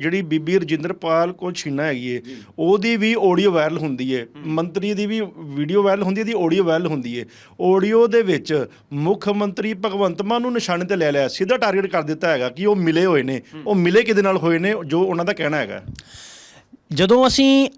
ਜਿਹੜੀ ਬੀਬੀ ਰਜਿੰਦਰਪਾਲ ਕੋ ਛੀਨਾ ਹੈਗੀ ਏ ਉਹਦੀ ਵੀ ਆਡੀਓ ਵਾਇਰਲ ਹੁੰਦੀ ਏ। ਮੰਤਰੀ ਦੀ ਵੀ ਵੀਡੀਓ ਵਾਇਰਲ ਹੁੰਦੀ ਹੈ ਦੀ ਆਡੀਓ ਵਾਇਰਲ ਹੁੰਦੀ ਏ। ਆਡੀਓ ਦੇ ਵਿੱਚ ਮੁੱਖ ਮੰਤਰੀ ਭਗਵੰਤ ਮਾਨ ਨੂੰ ਨਿਸ਼ਾਨੇ ਤੇ ਲੈ ਲਿਆ ਸਿੱਧਾ ਟਾਰਗੇਟ ਕਰ ਦਿੱਤਾ ਹੈਗਾ ਕਿ ਉਹ ਮਿਲੇ ਹੋਏ ਨੇ। ਉਹ ਮਿਲੇ ਕਿਹਦੇ ਨਾਲ ਹੋਏ ਨੇ ਜੋ ਉਹਨਾਂ ਦਾ ਕਹਿਣਾ ਹੈਗਾ। ਜਦੋਂ ਅਸੀਂ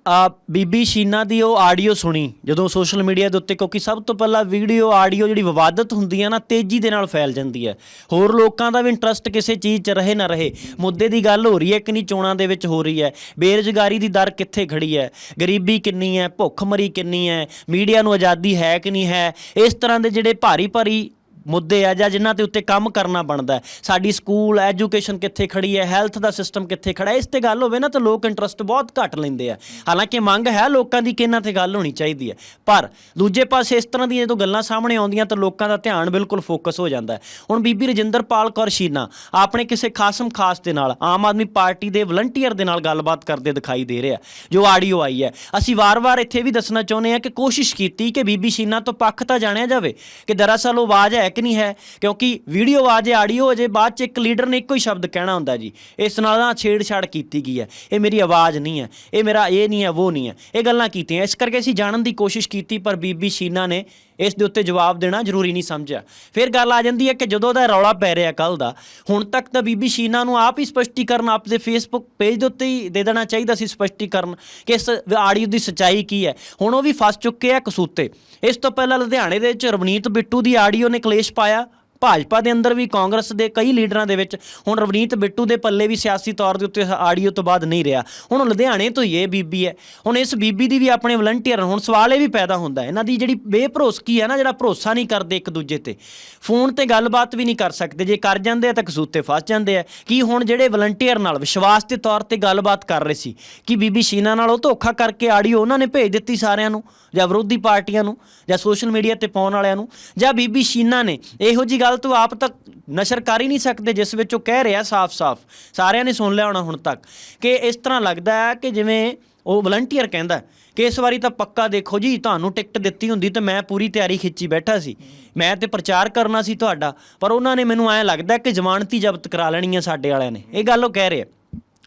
ਬੀਬੀ ਸ਼ੀਨਾ ਦੀ ਉਹ ਆਡੀਓ ਸੁਣੀ, ਜਦੋਂ ਸੋਸ਼ਲ ਮੀਡੀਆ ਦੇ ਉੱਤੇ, ਕਿਉਂਕਿ ਸਭ ਤੋਂ ਪਹਿਲਾਂ ਵੀਡੀਓ, ਆਡੀਓ ਜਿਹੜੀ ਵਿਵਾਦਤ ਹੁੰਦੀ ਹੈ ਨਾ, ਤੇਜ਼ੀ ਦੇ ਨਾਲ ਫੈਲ ਜਾਂਦੀ ਹੈ ਹੋਰ ਲੋਕਾਂ ਦਾ ਵੀ ਇੰਟਰਸਟ ਕਿਸੇ ਚੀਜ਼ 'ਚ ਰਹੇ ਨਾ ਰਹੇ। ਮੁੱਦੇ ਦੀ ਗੱਲ ਹੋ ਰਹੀ ਹੈ ਕਿ ਨਹੀਂ ਚੋਣਾਂ ਦੇ ਵਿੱਚ ਹੋ ਰਹੀ ਹੈ। ਬੇਰੁਜ਼ਗਾਰੀ ਦੀ ਦਰ ਕਿੱਥੇ ਖੜੀ ਹੈ? ਗਰੀਬੀ ਕਿੰਨੀ ਹੈ? ਭੁੱਖਮਰੀ ਕਿੰਨੀ ਹੈ? ਮੀਡੀਆ ਨੂੰ ਆਜ਼ਾਦੀ ਹੈ ਕਿ ਨਹੀਂ ਹੈ? ਇਸ ਤਰ੍ਹਾਂ ਦੇ ਜਿਹੜੇ ਭਾਰੀ ਭਾਰੀ ਮੁੱਦੇ ਆ ਜਾਂ ਜਿਨ੍ਹਾਂ ਤੇ ਉੱਤੇ ਕੰਮ ਕਰਨਾ ਬਣਦਾ ਹੈ। ਸਾਡੀ ਸਕੂਲ, ਐਜੂਕੇਸ਼ਨ ਕਿੱਥੇ ਖੜੀ ਹੈ, ਹੈਲਥ ਦਾ ਸਿਸਟਮ ਕਿੱਥੇ ਖੜਾ ਹੈ, ਇਸ ਤੇ ਗੱਲ ਹੋਵੇ ਨਾ ਤਾਂ ਲੋਕ ਇੰਟਰਸਟ ਬਹੁਤ ਘੱਟ ਲੈਂਦੇ ਆ। ਹਾਲਾਂਕਿ ਮੰਗ ਹੈ ਲੋਕਾਂ ਦੀ ਕਿ ਇਹਨਾਂ ਤੇ ਗੱਲ ਹੋਣੀ ਚਾਹੀਦੀ ਹੈ। ਪਰ ਦੂਜੇ ਪਾਸੇ ਇਸ ਤਰ੍ਹਾਂ ਦੀਆਂ ਜਦੋਂ ਗੱਲਾਂ ਸਾਹਮਣੇ ਆਉਂਦੀਆਂ ਤਾਂ ਲੋਕਾਂ ਦਾ ਧਿਆਨ ਬਿਲਕੁਲ ਫੋਕਸ ਹੋ ਜਾਂਦਾ ਹੈ। ਹੁਣ ਬੀਬੀ ਰਜਿੰਦਰਪਾਲ ਕੌਰ ਸ਼ੀਨਾ ਆਪਣੇ ਕਿਸੇ ਖਾਸਮ ਖਾਸ ਦੇ ਨਾਲ, ਆਮ ਆਦਮੀ ਪਾਰਟੀ ਦੇ ਵਲੰਟੀਅਰ ਦੇ ਨਾਲ ਗੱਲਬਾਤ ਕਰਦੇ ਦਿਖਾਈ ਦੇ ਰਿਹਾ ਜੋ ਆਡੀਓ ਆਈ ਹੈ। ਅਸੀਂ ਵਾਰ-ਵਾਰ ਇੱਥੇ ਵੀ ਦੱਸਣਾ ਚਾਹੁੰਦੇ ਹਾਂ ਕਿ ਕੋਸ਼ਿਸ਼ ਕੀਤੀ ਕਿ ਬੀਬੀ ਸ਼ੀਨਾ ਤੋਂ ਪੱਖ ਤਾਂ ਜਾਣਿਆ ਜਾਵੇ ਕਿ ਦਰਅਸਲ ਉਹ ਆਵਾਜ਼ ਹੈ ਕਿ ਨਹੀਂ ਹੈ, ਕਿਉਂਕਿ ਵੀਡੀਓ ਆ ਹੈ ਆਡੀਓ ਜੇ, ਬਾਅਦ ਚ ਇੱਕ ਲੀਡਰ ਨੇ ਇੱਕੋ ਹੀ ਸ਼ਬਦ ਕਹਿਣਾ ਹੁੰਦਾ ਜੀ। ਇਸ ਨਾਲ ਨਾ ਛੇੜਛਾੜ ਕੀਤੀ ਗਈ ਹੈ। ਇਹ ਮੇਰੀ ਆਵਾਜ਼ ਨਹੀਂ ਹੈ, ਇਹ ਮੇਰਾ ਇਹ ਨਹੀਂ ਹੈ, ਉਹ ਨਹੀਂ ਹੈ। ਇਹ ਗੱਲਾਂ ਕੀਤੀਆਂ। ਇਸ ਕਰਕੇ ਅਸੀਂ ਜਾਣਨ ਦੀ ਕੋਸ਼ਿਸ਼ ਕੀਤੀ, ਪਰ ਬੀਬੀ ਸ਼ੀਨਾ ਨੇ ਇਸ ਦੇ ਉੱਤੇ ਜਵਾਬ ਦੇਣਾ ਜ਼ਰੂਰੀ ਨਹੀਂ ਸਮਝਿਆ। ਫਿਰ ਗੱਲ ਆ ਜਾਂਦੀ ਹੈ ਕਿ ਜਦੋਂ ਦਾ ਰੌਲਾ ਪੈ ਰਿਹਾ ਕੱਲ ਦਾ, ਹੁਣ ਤੱਕ ਤਾਂ ਬੀਬੀ ਸ਼ੀਨਾ ਨੂੰ ਆਪ ਹੀ ਸਪਸ਼ਟੀਕਰਨ ਆਪਦੇ ਫੇਸਬੁੱਕ ਪੇਜ ਦੇ ਉੱਤੇ ਹੀ ਦੇ ਦੇਣਾ ਚਾਹੀਦਾ ਸੀ ਸਪਸ਼ਟੀਕਰਨ ਕਿ ਇਸ ਆਡੀਓ ਦੀ ਸੱਚਾਈ ਕੀ ਹੈ। ਹੁਣ ਉਹ ਵੀ ਫਸ ਚੁੱਕੇ ਆ ਕਸੂਤੇ। ਇਸ ਤੋਂ ਪਹਿਲਾਂ ਲੁਧਿਆਣੇ ਦੇ ਵਿੱਚ ਰਵਨੀਤ ਬਿੱਟੂ ਦੀ ਆਡੀਓ ਨੇ ਕਲੇਸ਼ ਪਾਇਆ। ਭਾਜਪਾ ਦੇ ਅੰਦਰ ਵੀ, ਕਾਂਗਰਸ ਦੇ ਕਈ ਲੀਡਰਾਂ ਦੇ ਵਿੱਚ ਹੁਣ ਰਵਨੀਤ ਬਿੱਟੂ ਦੇ ਪੱਲੇ ਵੀ ਸਿਆਸੀ ਤੌਰ ਦੇ ਉੱਤੇ ਆਡੀਓ ਤੋਂ ਬਾਅਦ ਨਹੀਂ ਰਿਹਾ। ਹੁਣ ਲੁਧਿਆਣੇ ਤੋਂ ਹੀ ਇਹ ਬੀਬੀ ਹੈ। ਹੁਣ ਇਸ ਬੀਬੀ ਦੀ ਵੀ ਆਪਣੇ ਵਲੰਟੀਅਰ ਹੁਣ ਸਵਾਲ ਇਹ ਵੀ ਪੈਦਾ ਹੁੰਦਾ ਹੈ। ਇਹਨਾਂ ਦੀ ਜਿਹੜੀ ਬੇਭਰੋਸਕੀ ਹੈ ਨਾ, ਜਿਹੜਾ ਭਰੋਸਾ ਨਹੀਂ ਕਰਦੇ ਇੱਕ ਦੂਜੇ ਤੇ। ਫੋਨ ਤੇ ਗੱਲਬਾਤ ਵੀ ਨਹੀਂ ਕਰ ਸਕਦੇ। ਜੇ ਕਰ ਜਾਂਦੇ ਆ ਤਾਂ ਕਸੂਤੇ ਫਸ ਜਾਂਦੇ ਆ। ਕੀ ਹੁਣ ਜਿਹੜੇ ਵਲੰਟੀਅਰ ਨਾਲ ਵਿਸ਼ਵਾਸ ਦੇ ਤੌਰ ਤੇ ਗੱਲਬਾਤ ਕਰ ਰਹੇ ਸੀ, ਕਿ ਬੀਬੀ ਸ਼ੀਨਾ ਨਾਲ ਉਹ ਧੋਖਾ ਕਰਕੇ ਆਡੀਓ ਉਹਨਾਂ ਨੇ ਭੇਜ ਦਿੱਤੀ ਸਾਰਿਆਂ ਨੂੰ? ਜਾਂ ਵਿਰੋਧੀ ਪਾਰਟੀਆਂ ਨੂੰ? ਜਾਂ ਸੋਸ਼ਲ ਮੀਡੀਆ ਤੇ ਪਾਉਣ ਵਾਲਿਆਂ ਨੂੰ? ਜਾਂ ਬੀਬੀ ਸ਼ੀਨਾ ਨੇ ਇਹੋ ਜੀ ਗੱਲ ਗੱਲ ਤੋਂ ਆਪ ਤੱਕ ਨਸ਼ਰ ਕਰ ਹੀ ਨਹੀਂ ਸਕਦੇ, ਜਿਸ ਵਿੱਚ ਉਹ ਕਹਿ ਰਿਹਾ ਸਾਫ਼-ਸਾਫ਼। ਸਾਰਿਆਂ ਨੇ ਸੁਣ ਲਿਆ ਹੋਣਾ ਹੁਣ ਤੱਕ ਕਿ ਇਸ ਤਰ੍ਹਾਂ ਲੱਗਦਾ ਹੈ ਕਿ ਜਿਵੇਂ ਉਹ ਵਲੰਟੀਅਰ ਕਹਿੰਦਾ ਕਿ ਇਸ ਵਾਰੀ ਤਾਂ ਪੱਕਾ ਦੇਖੋ ਜੀ, ਤੁਹਾਨੂੰ ਟਿਕਟ ਦਿੱਤੀ ਹੁੰਦੀ ਤੇ ਮੈਂ ਪੂਰੀ ਤਿਆਰੀ ਖਿੱਚੀ ਬੈਠਾ ਸੀ। ਮੈਂ ਤੇ ਪ੍ਰਚਾਰ ਕਰਨਾ ਸੀ ਤੁਹਾਡਾ, ਪਰ ਉਹਨਾਂ ਨੇ ਮੈਨੂੰ ਐਂ ਲੱਗਦਾ ਕਿ ਜ਼ਮਾਨਤੀ ਜ਼ਬਤ ਕਰਾ ਲੈਣੀ ਹੈ ਸਾਡੇ ਵਾਲਿਆਂ ਨੇ। ਇਹ ਗੱਲ ਉਹ ਕਹਿ ਰਿਹਾ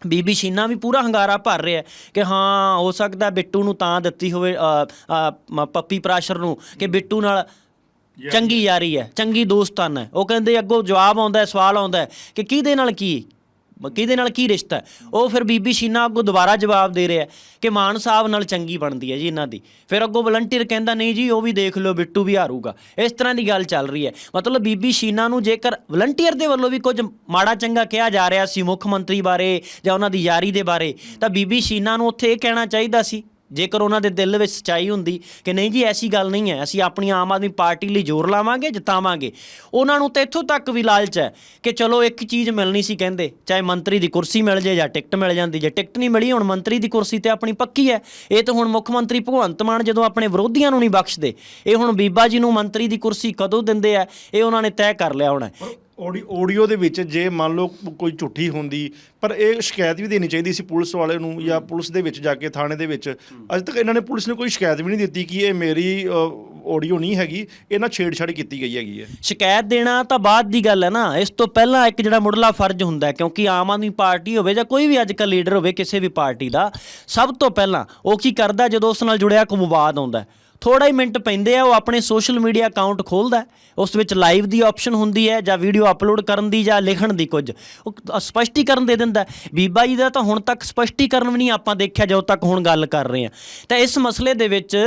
ਬੀਬੀ ਸ਼ੀਨਾ ਵੀ ਪੂਰਾ ਹੰਗਾਰਾ ਭਰ ਰਿਹਾ ਕਿ ਹਾਂ, ਹੋ ਸਕਦਾ ਬਿੱਟੂ ਨੂੰ ਤਾਂ ਦਿੱਤੀ ਹੋਵੇ ਪੱਪੀ ਪ੍ਰਾਸ਼ਰ ਨੂੰ ਕਿ ਬਿੱਟੂ ਨਾਲ ਚੰਗੀ ਯਾਰੀ ਹੈ, ਚੰਗੀ ਦੋਸਤਾਨ ਹੈ ਉਹ ਕਹਿੰਦੇ ਅੱਗੋਂ ਜਵਾਬ ਆਉਂਦਾ ਸਵਾਲ ਆਉਂਦਾ ਕਿ ਕਿਹਦੇ ਨਾਲ ਕੀ, ਕਿਹਦੇ ਨਾਲ ਕੀ ਰਿਸ਼ਤਾ ਹੈ? ਉਹ ਫਿਰ ਬੀਬੀ ਸ਼ੀਨਾ ਅੱਗੋਂ ਦੁਬਾਰਾ ਜਵਾਬ ਦੇ ਰਿਹਾ ਕਿ ਮਾਨ ਸਾਹਿਬ ਨਾਲ ਚੰਗੀ ਬਣਦੀ ਹੈ ਜੀ ਇਹਨਾਂ ਦੀ। ਫਿਰ ਅੱਗੋਂ ਵਲੰਟੀਅਰ ਕਹਿੰਦਾ, ਨਹੀਂ ਜੀ, ਉਹ ਵੀ ਦੇਖ ਲਓ, ਬਿੱਟੂ ਵੀ ਹਾਰੂਗਾ। ਇਸ ਤਰ੍ਹਾਂ ਦੀ ਗੱਲ ਚੱਲ ਰਹੀ ਹੈ। ਮਤਲਬ ਬੀਬੀ ਸ਼ੀਨਾ ਨੂੰ ਜੇਕਰ ਵਲੰਟੀਅਰ ਦੇ ਵੱਲੋਂ ਵੀ ਕੁਝ ਮਾੜਾ ਚੰਗਾ ਕਿਹਾ ਜਾ ਰਿਹਾ ਸੀ ਮੁੱਖ ਮੰਤਰੀ ਬਾਰੇ ਜਾਂ ਉਹਨਾਂ ਦੀ ਯਾਰੀ ਦੇ ਬਾਰੇ, ਤਾਂ ਬੀਬੀ ਸ਼ੀਨਾ ਨੂੰ ਉੱਥੇ ਇਹ ਕਹਿਣਾ ਚਾਹੀਦਾ ਸੀ ਜੇਕਰ ਉਹਨਾਂ ਦੇ ਦਿਲ ਵਿੱਚ ਸਚਾਈ ਹੁੰਦੀ ਕਿ ਨਹੀਂ ਜੀ, ਐਸੀ ਗੱਲ ਨਹੀਂ ਹੈ, ਅਸੀਂ ਆਪਣੀ ਆਮ ਆਦਮੀ ਪਾਰਟੀ ਲਈ ਜ਼ੋਰ ਲਾਵਾਂਗੇ, ਜਿਤਾਵਾਂਗੇ। ਉਹਨਾਂ ਨੂੰ ਤਾਂ ਇੱਥੋਂ ਤੱਕ ਵੀ ਲਾਲਚ ਹੈ ਕਿ ਚਲੋ ਇੱਕ ਚੀਜ਼ ਮਿਲਣੀ ਸੀ ਕਹਿੰਦੇ, ਚਾਹੇ ਮੰਤਰੀ ਦੀ ਕੁਰਸੀ ਮਿਲ ਜੇ ਜਾਂ ਟਿਕਟ ਮਿਲ ਜਾਂਦੀ, ਜੇ ਟਿਕਟ ਨਹੀਂ ਮਿਲੀ, ਹੁਣ ਮੰਤਰੀ ਦੀ ਕੁਰਸੀ ਤੇ ਆਪਣੀ ਪੱਕੀ ਹੈ। ਇਹ ਤਾਂ ਹੁਣ ਮੁੱਖ ਮੰਤਰੀ ਭਗਵੰਤ ਮਾਨ ਜਦੋਂ ਆਪਣੇ ਵਿਰੋਧੀਆਂ ਨੂੰ ਨਹੀਂ ਬਖਸ਼ਦੇ, ਇਹ ਹੁਣ ਬੀਬਾ ਜੀ ਨੂੰ ਮੰਤਰੀ ਦੀ ਕੁਰਸੀ ਕਦੋਂ ਦਿੰਦੇ ਆ, ਇਹ ਉਹਨਾਂ ਨੇ ਤੈਅ ਕਰ ਲਿਆ ਹੋਣਾ ਆਡੀਓ ਦੇ ਵਿੱਚ ਜੇ ਮੰਨ ਲਓ ਕੋਈ ਝੁੱਠੀ ਹੁੰਦੀ ਪਰ ਇਹ ਸ਼ਿਕਾਇਤ ਵੀ ਦੇਣੀ ਚਾਹੀਦੀ ਸੀ ਪੁਲਿਸ ਵਾਲੇ ਨੂੰ ਜਾਂ ਪੁਲਿਸ ਦੇ ਵਿੱਚ ਜਾ ਕੇ ਥਾਣੇ ਦੇ ਵਿੱਚ। ਅਜੇ ਤੱਕ ਇਹਨਾਂ ਨੇ ਪੁਲਿਸ ਨੇ ਕੋਈ ਸ਼ਿਕਾਇਤ ਵੀ ਨਹੀਂ ਦਿੱਤੀ ਕਿ ਇਹ ਮੇਰੀ ਆਡੀਓ ਨਹੀਂ ਹੈਗੀ ਇਹਨਾਂ ਛੇੜਛਾੜ ਕੀਤੀ ਗਈ ਹੈਗੀ ਹੈ। ਸ਼ਿਕਾਇਤ ਦੇਣਾ ਤਾਂ ਬਾਅਦ ਦੀ ਗੱਲ ਹੈ ਨਾ ਇਸ ਤੋਂ ਪਹਿਲਾਂ ਇੱਕ ਜਿਹੜਾ ਮੁੱਢਲਾ ਫਰਜ਼ ਹੁੰਦਾ ਹੈ ਕਿਉਂਕਿ ਆਮ ਆਦਮੀ ਪਾਰਟੀ ਹੋਵੇ ਜਾਂ ਕੋਈ ਵੀ ਅੱਜ ਕੱਲ੍ਹ ਲੀਡਰ ਹੋਵੇ ਕਿਸੇ ਵੀ ਪਾਰਟੀ ਦਾ ਸਭ ਤੋਂ ਪਹਿਲਾਂ ਉਹ ਕੀ ਕਰਦਾ ਜਦੋਂ ਉਸ ਨਾਲ ਜੁੜਿਆ ਕੋਈ ਵਿਵਾਦ ਆਉਂਦਾ ਹੈ। ਥੋੜਾ ਹੀ ਮਿੰਟ ਪੈਂਦੇ ਆ, ਉਹ ਆਪਣੇ ਸੋਸ਼ਲ ਮੀਡੀਆ ਅਕਾਊਂਟ ਖੋਲਦਾ ਉਸ ਵਿੱਚ ਲਾਈਵ ਦੀ ਆਪਸ਼ਨ ਹੁੰਦੀ ਹੈ ਜਾਂ ਵੀਡੀਓ ਅਪਲੋਡ ਕਰਨ ਦੀ ਜਾਂ ਲਿਖਣ ਦੀ ਕੁਝ। ਉਹ ਸਪਸ਼ਟੀਕਰਨ ਦੇ ਦਿੰਦਾ ਬੀਬਾ ਜੀ ਦਾ ਤਾਂ ਹੁਣ ਤੱਕ ਸਪਸ਼ਟੀਕਰਨ ਵੀ ਨਹੀਂ ਆਪਾਂ ਦੇਖਿਆ, ਜਦੋਂ ਤੱਕ ਹੁਣ ਗੱਲ ਕਰ ਰਹੇ ਹਾਂ। ਤਾਂ ਇਸ ਮਸਲੇ ਦੇ ਵਿੱਚ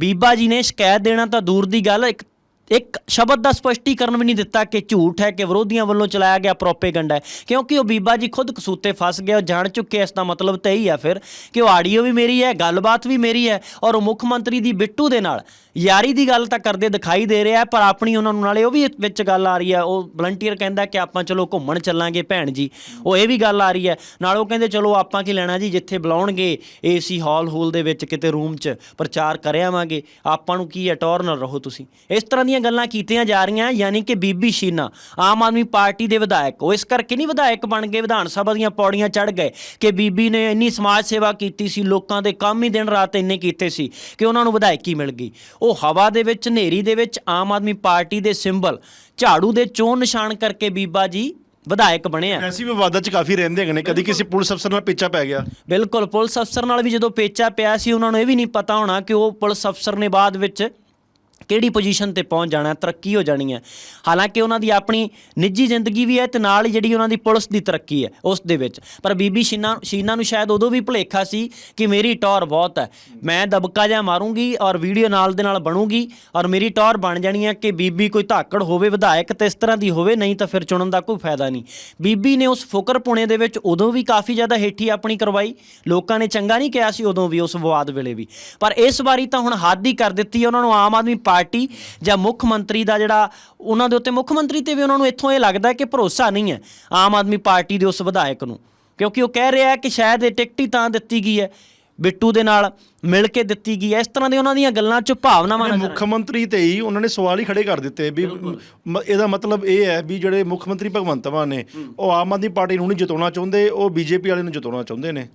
ਬੀਬਾ ਜੀ ਨੇ ਸ਼ਿਕਾਇਤ ਦੇਣਾ ਤਾਂ ਦੂਰ ਦੀ ਗੱਲ, ਇੱਕ ਇੱਕ ਸ਼ਬਦ ਦਾ ਸਪਸ਼ਟੀਕਰਨ ਵੀ ਨਹੀਂ ਦਿੱਤਾ ਕਿ ਝੂਠ ਹੈ, ਕਿ ਵਿਰੋਧੀਆਂ ਵੱਲੋਂ ਚਲਾਇਆ ਗਿਆ ਪ੍ਰੋਪੇਗੈਂਡਾ ਹੈ। ਕਿਉਂਕਿ ਉਹ ਬੀਬਾ ਜੀ ਖੁਦ ਕਸੂਤੇ ਫਸ ਗਿਆ ਉਹ ਜਾਣ ਚੁੱਕੇ ਇਸ ਦਾ ਮਤਲਬ ਤਾਂ ਇਹੀ ਆ ਫਿਰ ਕਿ ਉਹ ਆਡੀਓ ਵੀ ਮੇਰੀ ਹੈ, ਗੱਲਬਾਤ ਵੀ ਮੇਰੀ ਹੈ ਔਰ ਉਹ ਮੁੱਖ ਮੰਤਰੀ ਦੀ ਬਿੱਟੂ ਦੇ ਨਾਲ ਯਾਰੀ ਦੀ ਗੱਲ ਤਾਂ ਕਰਦੇ ਦਿਖਾਈ ਦੇ ਰਿਹਾ ਪਰ ਆਪਣੀ ਉਹਨਾਂ ਨੂੰ ਨਾਲੇ ਉਹ ਵੀ ਵਿੱਚ ਗੱਲ ਆ ਰਹੀ ਹੈ। ਉਹ ਵਲੰਟੀਅਰ ਕਹਿੰਦਾ ਕਿ ਆਪਾਂ ਚਲੋ ਘੁੰਮਣ ਚੱਲਾਂਗੇ ਭੈਣ ਜੀ। ਉਹ ਇਹ ਵੀ ਗੱਲ ਆ ਰਹੀ ਹੈ। ਨਾਲ ਉਹ ਕਹਿੰਦੇ ਚਲੋ ਆਪਾਂ ਕੀ ਲੈਣਾ ਜੀ, ਜਿੱਥੇ ਬੁਲਾਉਣਗੇ ਏਸੀ ਹਾਲ ਹੂਲ ਦੇ ਵਿੱਚ ਕਿਤੇ ਰੂਮ 'ਚ ਪ੍ਰਚਾਰ ਕਰ ਆਵਾਂਗੇ। ਆਪਾਂ ਨੂੰ ਕੀ ਹੈ, ਟੌਰ ਰਹੋ ਤੁਸੀਂ। ਇਸ ਤਰ੍ਹਾਂ ਦੀਆਂ ਗੱਲਾਂ ਕੀਤੀਆਂ ਜਾ ਰਹੀਆਂ, ਯਾਨੀ ਕਿ ਬੀਬੀ ਸ਼ੀਨਾ, ਆਮ ਆਦਮੀ ਪਾਰਟੀ ਦੇ ਵਿਧਾਇਕ। ਉਹ ਇਸ ਕਰਕੇ ਨਹੀਂ ਵਿਧਾਇਕ ਬਣ ਗਏ, ਵਿਧਾਨ ਸਭਾ ਦੀਆਂ ਪੌੜੀਆਂ ਚੜ ਗਏ ਕਿ ਬੀਬੀ ਨੇ ਇੰਨੀ ਸਮਾਜ ਸੇਵਾ ਕੀਤੀ ਸੀ, ਲੋਕਾਂ ਦੇ ਕੰਮ ਹੀ ਦਿਨ ਰਾਤ ਇੰਨੇ ਕੀਤੇ ਸੀ ਕਿ ਉਹਨਾਂ ਨੂੰ ਵਿਧਾਇਕੀ ਮਿਲ ਗਈ। ਉਹ ਹਵਾ ਦੇ ਵਿੱਚ ਹਨੇਰੀ ਦੇ ਵਿੱਚ ਆਮ ਆਦਮੀ ਪਾਰਟੀ ਦੇ ਸਿੰਬਲ ਝਾੜੂ ਦੇ ਚੋਣ ਨਿਸ਼ਾਨ ਕਰਕੇ ਬੀਬਾ ਜੀ ਵਿਧਾਇਕ ਬਣਿਆ ਵੀ ਵਿਵਾਦਾਂ 'ਚ ਕਾਫੀ ਰਹਿੰਦੇ ਹੈਗੇ ਨੇ। ਕਦੀ ਕਿਸੇ ਪੁਲਿਸ ਅਫਸਰ ਨਾਲ ਪਿੱਛਾ ਪੈ ਗਿਆ। ਬਿਲਕੁਲ ਪੁਲਿਸ ਅਫਸਰ ਨਾਲ ਵੀ ਜਦੋਂ ਪੇਚਾ ਪਿਆ ਸੀ ਉਹਨਾਂ ਨੂੰ ਇਹ ਵੀ ਨਹੀਂ ਪਤਾ ਹੋਣਾ ਕਿ ਉਹ ਪੁਲਿਸ ਅਫਸਰ ਨੇ ਬਾਅਦ ਵਿੱਚ ਕਿਹੜੀ ਪੋਜੀਸ਼ਨ ਤੇ ਪਹੁੰਚ ਜਾਣਾ, ਤਰੱਕੀ ਹੋ ਜਾਣੀ ਹੈ। ਹਾਲਾਂਕਿ ਉਹਨਾਂ ਦੀ ਆਪਣੀ ਨਿੱਜੀ ਜ਼ਿੰਦਗੀ ਵੀ ਹੈ ਤੇ ਨਾਲ ਹੀ ਜਿਹੜੀ ਉਹਨਾਂ ਦੀ ਪੁਲਿਸ ਦੀ ਤਰੱਕੀ ਹੈ, ਉਸ ਦੇ ਵਿੱਚ। ਪਰ ਬੀਬੀ ਸ਼ੀਨਾ ਸ਼ੀਨਾ ਨੂੰ ਸ਼ਾਇਦ ਉਦੋਂ ਵੀ ਭੁਲੇਖਾ ਸੀ ਕਿ ਮੇਰੀ ਟੌਰ ਬਹੁਤ ਹੈ। ਮੈਂ ਦਬਕਾ ਜਾ ਮਾਰੂੰਗੀ ਔਰ ਵੀਡੀਓ ਨਾਲ ਦੇ ਨਾਲ ਬਣੂਗੀ ਔਰ ਮੇਰੀ ਟੌਰ ਬਣ ਜਾਣੀ ਹੈ ਕਿ ਬੀਬੀ ਕੋਈ ਧਾਕੜ ਹੋਵੇ, ਵਿਧਾਇਕ ਤੇ ਇਸ ਤਰ੍ਹਾਂ ਦੀ ਹੋਵੇ, ਨਹੀਂ ਤਾਂ ਫਿਰ ਚੁਣਨ ਦਾ ਕੋਈ ਫਾਇਦਾ ਨਹੀਂ। ਬੀਬੀ ਨੇ ਉਸ ਫੋਕਰ ਪੁਣੇ ਦੇ ਵਿੱਚ ਉਦੋਂ ਵੀ ਕਾਫੀ ਜ਼ਿਆਦਾ ਹੇਠੀ ਆਪਣੀ ਕਰਵਾਈ। ਲੋਕਾਂ ਨੇ ਚੰਗਾ ਨਹੀਂ ਕਿਹਾ ਸੀ ਉਦੋਂ ਵੀ ਉਸ ਵਿਵਾਦ ਵੇਲੇ ਵੀ। ਪਰ ਇਸ ਵਾਰੀ ਤਾਂ ਹੁਣ ਹੱਦ ਹੀ ਕਰ ਦਿੱਤੀ ਉਹਨਾਂ ਨੂੰ ਆਮ ਆਦਮੀ ਪਾਰਟੀ ਜਾਂ ਮੁੱਖ ਮੰਤਰੀ ਦਾ ਜਿਹੜਾ ਉਹਨਾਂ ਦੇ ਉੱਤੇ ਮੁੱਖ ਮੰਤਰੀ ਤੇ ਵੀ ਉਹਨਾਂ ਨੂੰ ਇੱਥੋਂ ਇਹ ਲੱਗਦਾ ਹੈ ਕਿ ਭਰੋਸਾ ਨਹੀਂ ਹੈ ਆਮ ਆਦਮੀ ਪਾਰਟੀ ਦੇ ਉਸ ਵਿਧਾਇਕ ਨੂੰ। ਕਿਉਂਕਿ ਉਹ ਕਹਿ ਰਿਹਾ ਹੈ ਕਿ ਸ਼ਾਇਦ ਇਹ ਟਿਕਟ ਹੀ ਤਾਂ ਦਿੱਤੀ ਗਈ ਹੈ ਬਿੱਟੂ ਦੇ ਨਾਲ ਮਿਲ ਕੇ ਦਿੱਤੀ ਗਈ ਹੈ। ਇਸ ਤਰ੍ਹਾਂ ਦੀ ਉਹਨਾਂ ਦੀਆਂ ਗੱਲਾਂ 'ਚ ਭਾਵਨਾਵਾਂ ਨਜ਼ਰ ਮੁੱਖ ਮੰਤਰੀ ਤੇ ਹੀ ਉਹਨਾਂ ਨੇ ਸਵਾਲ ਹੀ ਖੜੇ ਕਰ ਦਿੱਤੇ ਵੀ ਇਹਦਾ ਮਤਲਬ ਇਹ ਹੈ ਵੀ ਜਿਹੜੇ ਮੁੱਖ ਮੰਤਰੀ ਭਗਵੰਤ ਮਾਨ ਨੇ ਉਹ ਆਮ ਆਦਮੀ ਪਾਰਟੀ ਨੂੰ ਨਹੀਂ ਜਿਤਾਉਣਾ ਚਾਹੁੰਦੇ ਉਹ ਬੀਜੇਪੀ ਵਾਲੇ ਨੂੰ ਜਿਤਾਉਣਾ ਚਾਹੁੰਦੇ ਨੇ।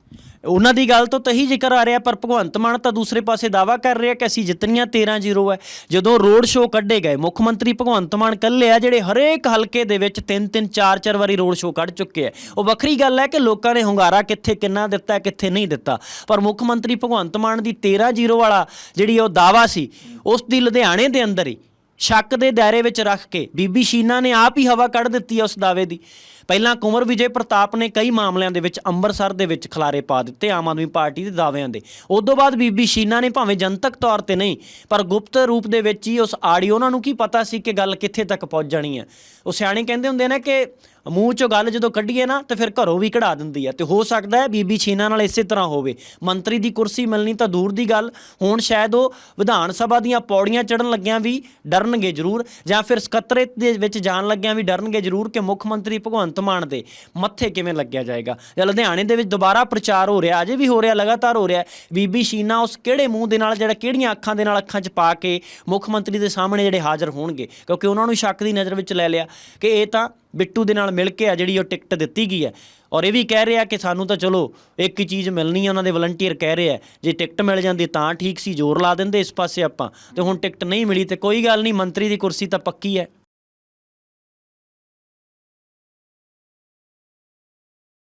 ਉਹਨਾਂ ਦੀ ਗੱਲ ਤੋਂ ਤਾਂ ਹੀ ਜ਼ਿਕਰ ਆ ਰਿਹਾ, ਪਰ ਭਗਵੰਤ ਮਾਨ ਤਾਂ ਦੂਸਰੇ ਪਾਸੇ ਦਾਵਾ ਕਰ ਰਿਹਾ ਕਿ ਅਸੀਂ ਜਿੱਤਣੀਆਂ 13-0 ਹੈ। ਜਦੋਂ ਰੋਡ ਸ਼ੋਅ ਕੱਢੇ ਗਏ, ਮੁੱਖ ਮੰਤਰੀ ਭਗਵੰਤ ਮਾਨ ਕੱਲੇ ਆ, ਜਿਹੜੇ ਹਰੇਕ ਹਲਕੇ ਦੇ ਵਿੱਚ 3-3 4-4 ਵਾਰੀ ਰੋਡ ਸ਼ੋਅ ਕੱਢ ਚੁੱਕੇ ਆ। ਉਹ ਵੱਖਰੀ ਗੱਲ ਹੈ ਕਿ ਲੋਕਾਂ ਨੇ ਹੁੰਗਾਰਾ ਕਿੱਥੇ ਕਿੰਨਾ ਦਿੱਤਾ, ਕਿੱਥੇ ਨਹੀਂ ਦਿੱਤਾ। ਪਰ ਮੁੱਖ ਮੰਤਰੀ ਭਗਵੰਤ ਮਾਨ ਦੀ 13-0 ਵਾਲਾ ਜਿਹੜੀ ਉਹ ਦਾਵਾ ਸੀ, ਉਸ ਦੀ ਲੁਧਿਆਣੇ ਦੇ ਅੰਦਰ ਹੀ ਸ਼ੱਕ ਦੇ ਦਾਇਰੇ ਵਿੱਚ ਰੱਖ ਕੇ, ਬੀਬੀ ਸ਼ੀਨਾ ਨੇ ਆਪ ਹੀ ਹਵਾ ਕੱਢ ਦਿੱਤੀ ਹੈ ਉਸ ਦਾਅਵੇ ਦੀ। ਪਹਿਲਾਂ ਕੁੰਵਰ ਵਿਜੇ ਪ੍ਰਤਾਪ ਨੇ ਕਈ ਮਾਮਲਿਆਂ ਦੇ ਵਿੱਚ ਅੰਮ੍ਰਿਤਸਰ ਦੇ ਵਿੱਚ ਖਲਾਰੇ ਪਾ ਦਿੱਤੇ ਆਮ ਆਦਮੀ ਪਾਰਟੀ ਦੇ ਦਾਅਵਿਆਂ ਦੇ। ਉਸ ਤੋਂ ਬਾਅਦ ਬੀਬੀ ਸ਼ੀਨਾ ਨੇ ਭਾਵੇਂ ਜਨਤਕ ਤੌਰ ਤੇ ਨਹੀਂ, ਪਰ ਗੁਪਤ ਰੂਪ ਦੇ ਵਿੱਚ ਹੀ ਉਸ ਆਡੀਓ ਉਹਨਾਂ ਨੂੰ ਕੀ ਪਤਾ ਸੀ ਕਿ ਗੱਲ ਕਿੱਥੇ ਤੱਕ ਪਹੁੰਚ ਜਾਣੀ ਹੈ। ਉਹ ਸਿਆਣੇ ਕਹਿੰਦੇ ਹੁੰਦੇ ਨੇ ਕਿ ਮੂੰਹ ਚੋਂ ਗੱਲ ਜਦੋਂ ਕੱਢੀਏ ਨਾ, ਤੇ ਫਿਰ ਘਰੋਂ ਵੀ ਕਢਾ ਦਿੰਦੀ ਹੈ। ਤੇ ਹੋ ਸਕਦਾ ਹੈ ਬੀਬੀ ਛੀਨਾ ਨਾਲ ਇਸੇ ਤਰ੍ਹਾਂ ਹੋਵੇ। ਮੰਤਰੀ ਦੀ ਕੁਰਸੀ ਮਿਲਣੀ ਤਾਂ ਦੂਰ ਦੀ ਗੱਲ, ਹੁਣ ਸ਼ਾਇਦ ਉਹ ਵਿਧਾਨ ਸਭਾ ਦੀਆਂ ਪੌੜੀਆਂ ਚੜਨ ਲੱਗਿਆਂ ਵੀ ਡਰਨਗੇ ਜ਼ਰੂਰ, ਜਾਂ ਫਿਰ ਸਕੱਤਰੇਤ ਦੇ ਵਿੱਚ ਜਾਣ ਲੱਗਿਆਂ ਵੀ ਡਰਨਗੇ ਜ਼ਰੂਰ ਕਿ ਮੁੱਖ ਮੰਤਰੀ ਭਗਵੰਤ ਮਾਨ ਦੇ ਮੱਥੇ ਕਿਵੇਂ ਲੱਗਿਆ ਜਾਏਗਾ? ਜਾਂ ਲੁਧਿਆਣੇ ਦੇ ਵਿੱਚ ਦੁਬਾਰਾ ਪ੍ਰਚਾਰ ਹੋ ਰਿਹਾ, ਅਜੇ ਵੀ ਹੋ ਰਿਹਾ, ਲਗਾਤਾਰ ਹੋ ਰਿਹਾ। ਬੀਬੀ ਸ਼ੀਨਾ ਉਸ ਕਿਹੜੇ ਮੂੰਹ ਦੇ ਨਾਲ, ਜਿਹੜਾ ਕਿਹੜੀਆਂ ਅੱਖਾਂ ਦੇ ਨਾਲ ਅੱਖਾਂ 'ਚ ਪਾ ਕੇ ਮੁੱਖ ਮੰਤਰੀ ਦੇ ਸਾਹਮਣੇ ਜਿਹੜੇ ਹਾਜ਼ਰ ਹੋਣਗੇ? ਕਿਉਂਕਿ ਉਹਨਾਂ ਨੂੰ ਸ਼ੱਕ ਦੀ ਨਜ਼ਰ ਵਿੱਚ ਲੈ ਲਿਆ ਕਿ ਇਹ ਤਾਂ ਬਿੱਟੂ ਦੇ ਨਾਲ ਮਿਲ ਕੇ ਆ ਜਿਹੜੀ ਉਹ ਟਿਕਟ ਦਿੱਤੀ ਗਈ ਹੈ। ਔਰ ਇਹ ਵੀ ਕਹਿ ਰਿਹਾ ਕਿ ਸਾਨੂੰ ਤਾਂ ਚਲੋ ਇੱਕ ਹੀ ਚੀਜ਼ ਮਿਲਣੀ ਹੈ, ਉਹਨਾਂ ਦੇ ਵਲੰਟੀਅਰ ਕਹਿ ਰਹੇ ਆ। ਜੇ ਟਿਕਟ ਮਿਲ ਜਾਂਦੀ ਤਾਂ ਠੀਕ ਸੀ, ਜ਼ੋਰ ਲਾ ਦਿੰਦੇ ਇਸ ਪਾਸੇ ਆਪਾਂ। ਤੇ ਹੁਣ ਟਿਕਟ ਨਹੀਂ ਮਿਲੀ ਤੇ ਕੋਈ ਗੱਲ ਨਹੀਂ, ਮੰਤਰੀ ਦੀ ਕੁਰਸੀ ਤਾਂ ਪੱਕੀ ਹੈ।